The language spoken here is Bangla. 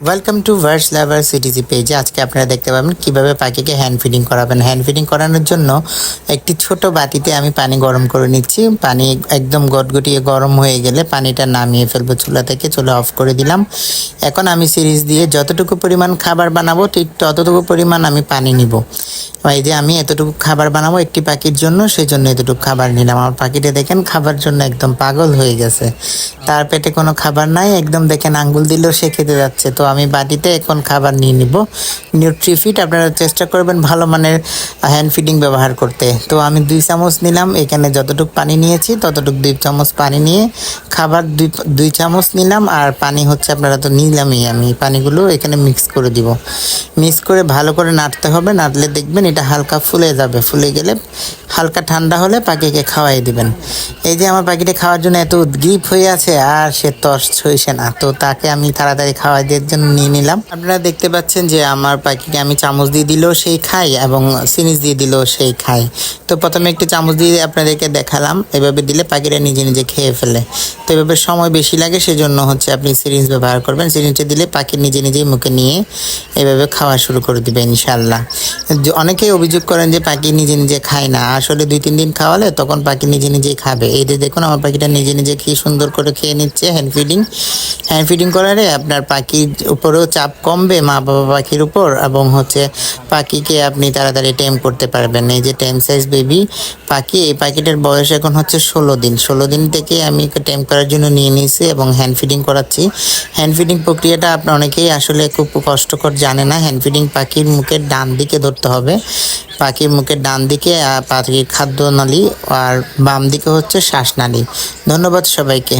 Welcome to birds lover CTG পেজে আজকে আপনারা দেখতে পাবেন কীভাবে পাখিকে হ্যান্ড ফিডিং করাবেন। হ্যান্ড ফিডিং করানোর জন্য একটি ছোট বাতিতে আমি পানি গরম করে নিচ্ছি। পানি একদম গটগটিয়ে গরম হয়ে গেলে পানিটা নামিয়ে ফেলব চুলা থেকে। চুলা অফ করে দিলাম। এখন আমি সিরিজ দিয়ে যতটুকু পরিমাণ খাবার বানাবো, ঠিক ততটুকু পরিমাণ আমি পানি নিব। এই যে আমি এতটুকু খাবার বানাবো একটি পাখির জন্য সেই জন্য এতটুকু খাবার নিলাম। আমার পাখিটা দেখেন খাবার জন্য একদম পাগল হয়ে গেছে। তার পেটে কোনো খাবার নাই, একদম দেখেন আঙ্গুল দিলেও সে খেতে যাচ্ছে। তো আমি বাটিতে এখন খাবার নিয়ে নিব। নিউট্রিফিট আপনারা চেষ্টা করবেন ভালো মানের হ্যান্ড ফিডিং ব্যবহার করতে। তো আমি দুই চামচ নিলাম। এখানে যতটুকু পানি নিয়েছি, ততটুকু দুই চামচ পানি নিয়ে খাবার দুই দুই চামচ নিলাম আর পানি হচ্ছে আপনারা তো নিলামই, আমি পানিগুলো এখানে মিক্স করে দিব। মিক্স করে ভালো করে নাড়তে হবে, নাড়লে দেখবেন এটা হালকা ফুলে যাবে। ফুলে গেলে হালকা ঠান্ডা হলে পাখিকে খাওয়াই দিবেন। এই যে আমার পাখিটা খাওয়ার জন্য এত উদ্গ্রীব হয়ে আছে আর সে তস ছইছে না, তো তাকে আমি তাড়াতাড়ি খাওয়াই দেওয়ার জন্য নিয়ে নিলাম। আপনারা দেখতে পাচ্ছেন যে আমার পাখিকে আমি চামচ দিয়ে দিলেও সেই খাই এবং সিরিজ দিয়ে দিলেও সেই খাই তো প্রথমে একটি চামচ দিয়ে আপনাদেরকে দেখালাম, এভাবে দিলে পাখিরা নিজে নিজে খেয়ে ফেলে। তো এভাবে সময় বেশি লাগে, সেজন্য হচ্ছে আপনি সিরিঞ্জ ব্যবহার করবেন। সিরিঞ্জটা দিলে পাখি নিজে নিজেই মুখে নিয়ে এভাবে খাওয়া শুরু করে দিবে ইনশাল্লাহ অনেকেই অভিযোগ করেন যে পাখি নিজে নিজে খায় না। আসলে দুই তিন দিন খাওয়ালে তখন পাখি নিজে নিজেই খাবে। এই যে দেখুন, আমার পাখিটা নিজে নিজে কি সুন্দর করে খেয়ে নিচ্ছে হ্যান্ড ফিডিং হ্যান্ড ফিডিং করারে আপনার পাখির উপরেও চাপ কমবে, মা বাবা পাখির উপর, এবং হচ্ছে পাখিকে আপনি তাড়াতাড়ি টেম করতে পারবেন। এই যে টেম সাইজ বেবি পাখি, এই পাখিটার বয়স এখন হচ্ছে ষোলো দিন। ষোলো দিন থেকে আমি টেম করার জন্য নিয়ে নিয়েছি এবং হ্যান্ড ফিডিং করাচ্ছি। হ্যান্ড ফিডিং প্রক্রিয়াটা আপনার অনেকেই আসলে খুব কষ্টকর জানে না। হ্যান্ড ফিডিং পাখির মুখের ডান দিকে ধরতে হবে। পাখির মুখের ডান দিকে পাখির খাদ্য নালী আর বাম দিকে হচ্ছে শ্বাসনালী। ধন্যবাদ সবাইকে।